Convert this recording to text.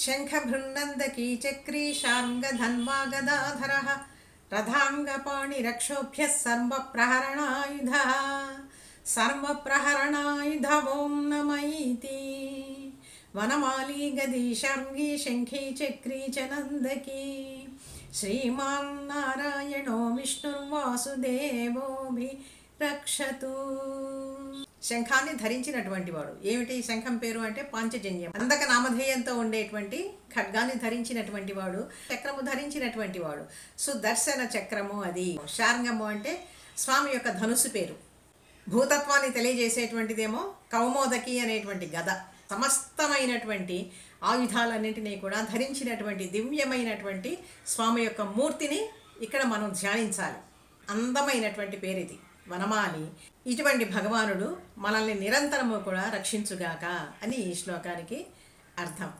శంఖభృన్నందకీ చక్రీ శార్ంగధన్వాగదాధర రథాంగపాణిరక్షోభ్య సర్వప్రహరణాయుధ సర్వప్రహరణాయుధ ఓం నమైతి వనమాలీ గదీ శార్ంగీ శంఖీ చక్రీ చ నందకీ శంఖాన్ని ధరించినటువంటి వాడు. ఏమిటి శంఖం పేరు అంటే పాంచజన్యం. అందక నామధేయంతో ఉండేటువంటి ఖడ్గాన్ని ధరించినటువంటి వాడు చక్రము ధరించినటువంటి వాడు. సుదర్శన చక్రము అది. శారంగము అంటే స్వామి యొక్క ధనుసు పేరు. భూతత్వాన్ని తెలియజేసేటువంటిదేమో కౌమోదకి అనేటువంటి గద. సమస్తమైనటువంటి ఆయుధాలన్నింటినీ కూడా ధరించినటువంటి దివ్యమైనటువంటి స్వామి యొక్క మూర్తిని ఇక్కడ మనం ధ్యానించాలి. అందమైనటువంటి పేరు ఇది వనమాలి ఇటువంటి భగవానుడు మనల్ని నిరంతరము కూడా రక్షించుగాక అని ఈ శ్లోకానికి అర్థం.